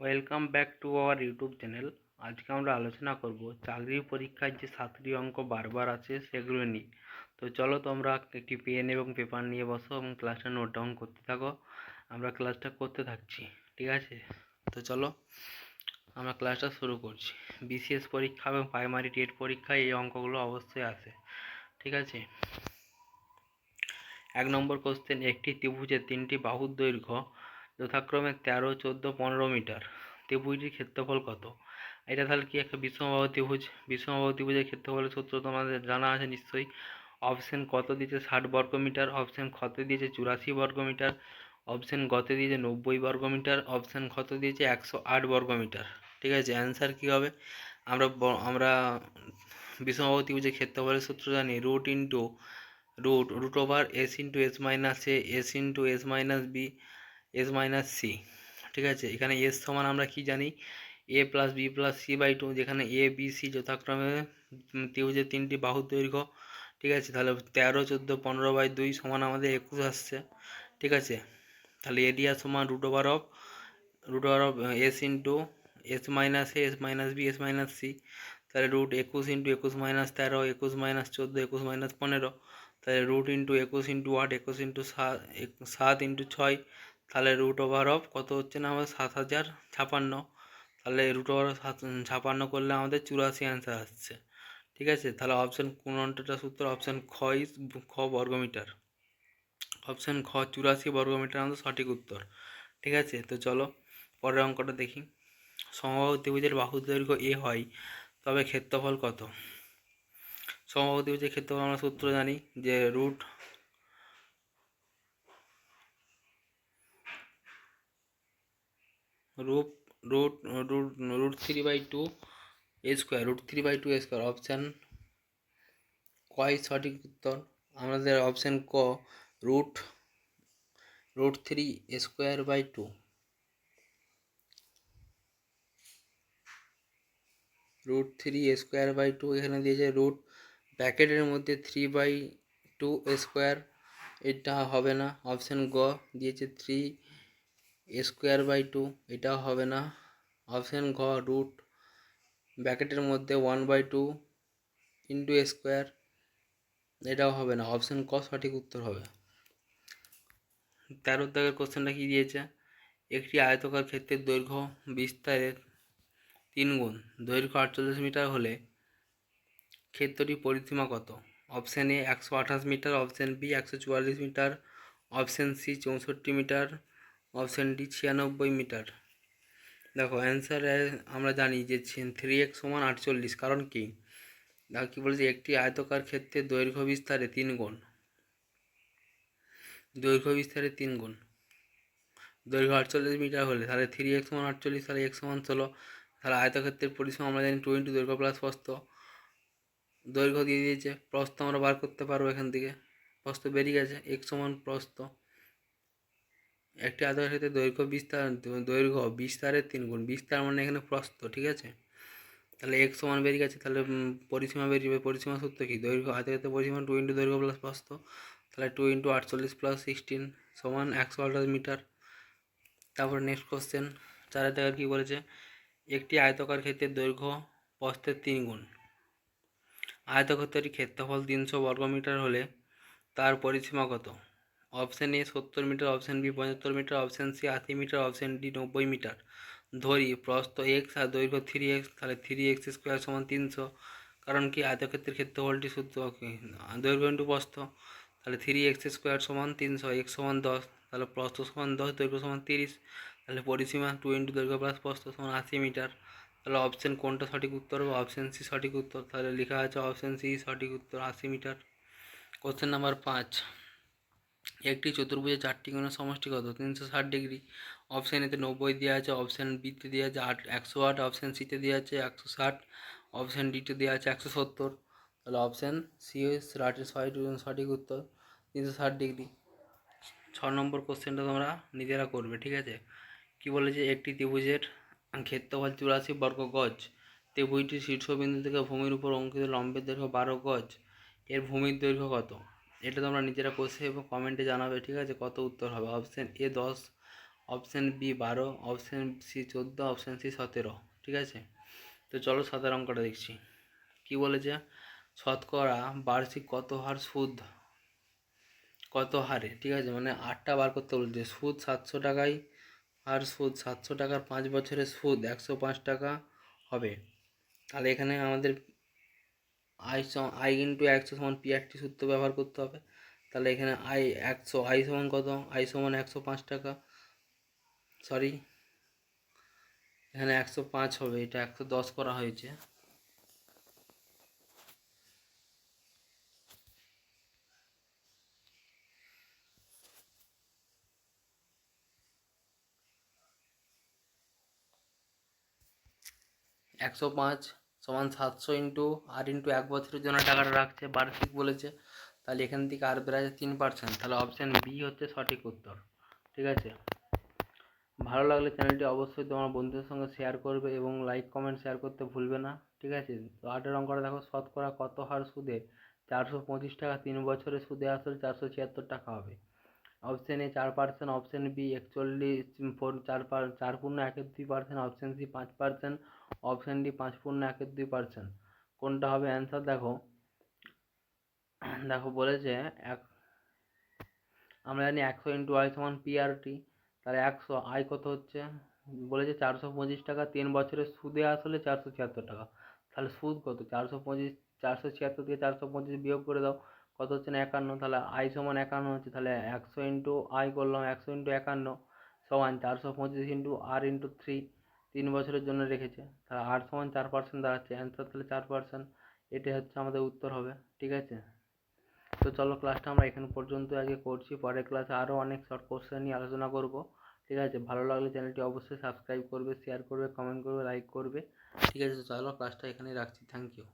Welcome back to our YouTube channel আজকে আমরা আলোচনা করব চাকরির পরীক্ষায় যে সাতটি অঙ্ক বারবার আছে সেগুলো নিয়ে। তো চলো তোমরা একটি পেন এবং পেপার নিয়ে বসো এবং ক্লাসটা নোট ডাউন করতে থাকো। আমরা ক্লাসটা করতে থাকছি, ঠিক আছে? তো চলো, আমরা ক্লাসটা শুরু করছি। বিসিএস পরীক্ষা এবং প্রাইমারি টেট পরীক্ষায় এই অঙ্কগুলো অবশ্যই আসে ঠিক আছে? এক নম্বর কোশ্চেন একটি ত্রিভুজের তিনটি বাহুর দৈর্ঘ্য যথাক্রমে তেরো, চোদ্দ, পনেরো মিটার। ত্রিভুজটির ক্ষেত্রফল কত? এটা তাহলে কি একটা বিষমবাহু ত্রিভুজ? বিষমবাহু ত্রিভুজের ক্ষেত্রফলের সূত্র তোমাদের জানা আছে নিশ্চয়ই। অপশন কত দিয়েছে? ষাট বর্গ মিটার। অপশন ক্ষতে দিয়েছে চুরাশি বর্গ মিটার। অপশন গতে দিয়েছে নব্বই বর্গ মিটার। অপশন ক্ষত দিয়েছে একশো আট বর্গ মিটার। ঠিক আছে, অ্যান্সার কী হবে? আমরা আমরা বিষমবাহু ত্রিভুজের ক্ষেত্রফলের সূত্র জানি। Root into, root root over s into s minus a, s into s minus b s minus c ঠিক আছে? এখানে এস সমান আমরা কি জানি? A plus b plus c by two যেখানে এ বি সি যথাক্রমে ত্রিভুজের তিনটি বাহুর দৈর্ঘ্য, ঠিক আছে? তাহলে তেরো, চোদ্দ, পনেরো বাই দুই সমান আমাদের একুশ আসছে, ঠিক আছে? তাহলে এরিয়া সমান root over of root over of s into s minus a s minus b s minus c তাহলে রুট একুশ ইন্টু একুশ মাইনাস তেরো, একুশ মাইনাস চোদ্দ, একুশ মাইনাস পনেরো, তাহলে রুট ইন্টু একুশ ইন্টু আট, একুশ ইন্টু সাত সাত ইন্টু ছয় তাহলে রুট ওভার অফ কত হচ্ছে না? আমাদের সাত হাজার ছাপান্ন। তাহলে রুট ওভার সাত, ছাপান্ন করলে আমাদের চুরাশি অ্যান্সার আসছে। ঠিক আছে? তাহলে অপশান কোনটা সূত্র? অপশান খ ইস খ বর্গমিটার। অপশান খ চুরাশি বর্গমিটার আমাদের সঠিক উত্তর। ঠিক আছে? তো চলো পরের অঙ্কটা দেখি। সমবাহু বাহু দৈর্ঘ্য এ হয়, তবে ক্ষেত্রফল কত? সমবাহু ক্ষেত্রফল আমরা সূত্র জানি যে root root root root root three by two a square root three by two a square option কয় সঠিক উত্তর। আমাদের অপশান ক root root three square by two root three square by two এখানে দিয়েছে রুট ব্যাকেটের মধ্যে থ্রি বাই টু স্কোয়ার এটা হবে না। অপশান গ দিয়েছে থ্রি স্কোয়ার বাই টু এটাও হবে না। অপশান ঘ রুট ব্যাকেটের মধ্যে one by two into square এটাও হবে না। অপশান ক সঠিক উত্তর হবে। তেরো দাগের কোশ্চেনটা কী দিয়েছে? একটি আয়তকার ক্ষেত্রের দৈর্ঘ্য বিস্তারের তিন গুণ। দৈর্ঘ্য আটচল্লিশ মিটার হলে ক্ষেত্রটির পরিসীমা কত? অপশান এ একশো আঠাশ মিটার, অপশান বি একশো চুয়াল্লিশ মিটার, অপশান সি চৌষট্টি মিটার অপশান ডি ছিয়ানব্বই মিটার। দেখো অ্যান্সার আমরা জানি যে থ্রি এক্স সমান আটচল্লিশ, কারণ কি? দেখো, কী বলেছে? একটি আয়তকার ক্ষেত্রে দৈর্ঘ্য বিস্তারে তিন গুণ। দৈর্ঘ্য বিস্তারে তিন গুণ। দৈর্ঘ্য আটচল্লিশ মিটার হলে তাহলে থ্রি এক্স সমান আটচল্লিশ, তাহলে এক্স সমান ষোলো। তাহলে আয়তক্ষেত্রের পরিসীমা আমরা জানি টু ইন্টু দৈর্ঘ্য প্লাস প্রস্থ। দৈর্ঘ্য দিয়ে দিয়েছে, প্রস্থ আমরা বার করতে পারব এখান থেকে। প্রস্থ বেরিয়ে গেছে এক্স সমান প্রস্থ। একটি আধার ক্ষেত্রে দৈর্ঘ্য, বিস্তার, দৈর্ঘ্য, বিস্তারের তিন গুণ। বিস্তার মানে এখানে প্রস্থ, ঠিক আছে? তাহলে এক সমান বেরিয়ে গেছে, তাহলে পরিসীমা বেরিয়ে যাবে। পরিসীমা সূত্র কি? দৈর্ঘ্য আধার ক্ষেত্রে পরিসীমা টু ইন্টু দৈর্ঘ্য প্লাস প্রস্থ। তাহলে টু ইন্টু আটচল্লিশ প্লাস সিক্সটিন সমান একশো আঠাশ মিটার তারপরে নেক্সট কোশ্চেন চারের জায়গায় কী বলেছে? একটি আয়তকার ক্ষেত্রে দৈর্ঘ্য প্রস্থের তিন গুণ। আয়তক্ষেত্রটি ক্ষেত্রফল তিনশো বর্গমিটার হলে তার পরিসীমা কত? অপশান এ সত্তর মিটার অপশান বি পঁচাত্তর মিটার অপশান সি আশি মিটার অপশান ডি নব্বই মিটার ধরি, প্রস্থ এক্স আর দৈর্ঘ্য থ্রি এক্স তাহলে থ্রি এক্স স্কোয়ার সমান তিনশো। কারণ কি? আয়তক্ষেত্রের ক্ষেত্রফলটি সূত্র দৈর্ঘ্য ইন্টু প্রস্থ। তাহলে থ্রি এক্স স্কোয়ার সমান তিনশো এক্স সমান দশ। তাহলে প্রস্থ সমান দশ, দৈর্ঘ্য সমান তিরিশ। তাহলে পরিসীমা টু ইন্টু দৈর্ঘ্য প্লাস প্রস্থ সমান আশি মিটার তাহলে অপশান কোনটা সঠিক উত্তর হবে? অপশান সি সঠিক উত্তর। তাহলে লেখা আছে অপশান সি সঠিক উত্তর আশি মিটার কোশ্চেন নাম্বার পাঁচ। একটি চতুর্ভুজের চারটি কোণের সমষ্টি কত তিনশো ষাট ডিগ্রি। অপশান এতে নব্বই দেওয়া আছে, অপশান বিতে দেওয়া আছে আট, একশো আট, অপশান সিতে দেওয়া আছে একশো ষাট, অপশান ডিতে দেওয়া আছে একশো সত্তর। তাহলে অপশান সি সঠিক সঠিক উত্তর, তিনশো ষাট ডিগ্রি। ছ নম্বর কোশ্চেনটা তোমরা নিজেরা করবে, ঠিক আছে? কি বলেছে একটি ত্রিভুজের ক্ষেত্রফল চুরাশি বর্গ গজ? ত্রিভুজটির শীর্ষবিন্দু থেকে ভূমির উপর অঙ্কিত লম্বের দৈর্ঘ্য বারো গজ। এর ভূমির দৈর্ঘ্য কত? এটা তোমরা নিজেরা কষে এবং কমেন্টে জানাবে, ঠিক আছে? কত উত্তর হবে? অপশান এ দশ অপশান বি বারো অপশান সি চোদ্দ অপশান সি সতেরো, ঠিক আছে? তো চলো সাতের অঙ্কটা দেখছি। কি বলেছে? শতকরা বার্ষিক কত হার সুদ? কত হারে, ঠিক আছে? মানে আটটা বার করতে বলছে সুদ সাতশো টাকায় আর সুদ সাতশো টাকার পাঁচ বছরের সুদ একশো পাঁচ টাকা হবে। তাহলে এখানে আমাদের আই সমান আই ইন্টু একশো সমান পিআরটি সূত্র ব্যবহার করতে হবে। তাহলে এখানে আই একশো আই সমান কত? আই সমান একশো পাঁচ টাকা। সরি এখানে একশো পাঁচ হবে, এটা একশো দশ করা হয়েছে। একশো পাঁচ। সমান সাতশো ইন্টু আর ইন্টু এক বছরের জন্য টাকাটা রাখছে, বার্ষিক বলেছে। তাহলে এখান থেকে আর বেড়েছে তিন পার্সেন্ট তাহলে অপশান বি হচ্ছে সঠিক উত্তর। ঠিক আছে? ভালো লাগলে চ্যানেলটি অবশ্যই তোমার বন্ধুদের সঙ্গে শেয়ার করবে এবং লাইক কমেন্ট শেয়ার করতে ভুলবে না। ঠিক আছে? তো আটের অঙ্কটা দেখো, শতকরা কত হার সুদে? চারশো পঁচিশ টাকা তিন বছরে সুদে আসলে চারশো ছিয়াত্তর টাকা হবে। অপশান এ চার পার্সেন্ট অপশন বি একচল্লিশ ফোর চার চার পূর্ণ একের দুই পার্সেন্ট অপশন সি পাঁচ পার্সেন্ট অপশন ডি পাঁচ পূর্ণ একের দুই পার্সেন্ট কোনটা হবে অ্যান্সার দেখো দেখো বলেছে এক, আমরা জানি একশো ইন্টু আই সমান পিআরটি তাহলে একশো আয় কত হচ্ছে? বলেছে চারশো পঁচিশ টাকা, তিন বছরের সুদে আসলে চারশো ছিয়াত্তর টাকা। তাহলে সুদ কত? চারশো পঁচিশ, চারশো ছিয়াত্তর থেকে চারশো পঁচিশ বিয়োগ করে দাও কত হচ্ছে না একান্ন? তাহলে আই সমান একান্ন হচ্ছে, তাহলে একশো ইন্টু আই করলাম, একশো ইন্টু একান্ন সমান চারশো পঁচিশ ইন্টু আর ইন্টু থ্রি তিন বছরের জন্য রেখেছে। তাহলে আর সমান চার পার্সেন্ট দাঁড়াচ্ছে অ্যান্সার তাহলে চার পার্সেন্ট এটাই হচ্ছে আমাদের উত্তর হবে, ঠিক আছে? তো চলো ক্লাসটা আমরা এখানে পর্যন্ত আগে করছি, পরের ক্লাসে আরও অনেক শর্ট কোশ্চেন নিয়ে আলোচনা করব, ঠিক আছে? ভালো লাগলে চ্যানেলটি অবশ্যই সাবস্ক্রাইব করবে শেয়ার করবে কমেন্ট করবে লাইক করবে, ঠিক আছে? চলো ক্লাসটা এখানেই রাখছি থ্যাংক ইউ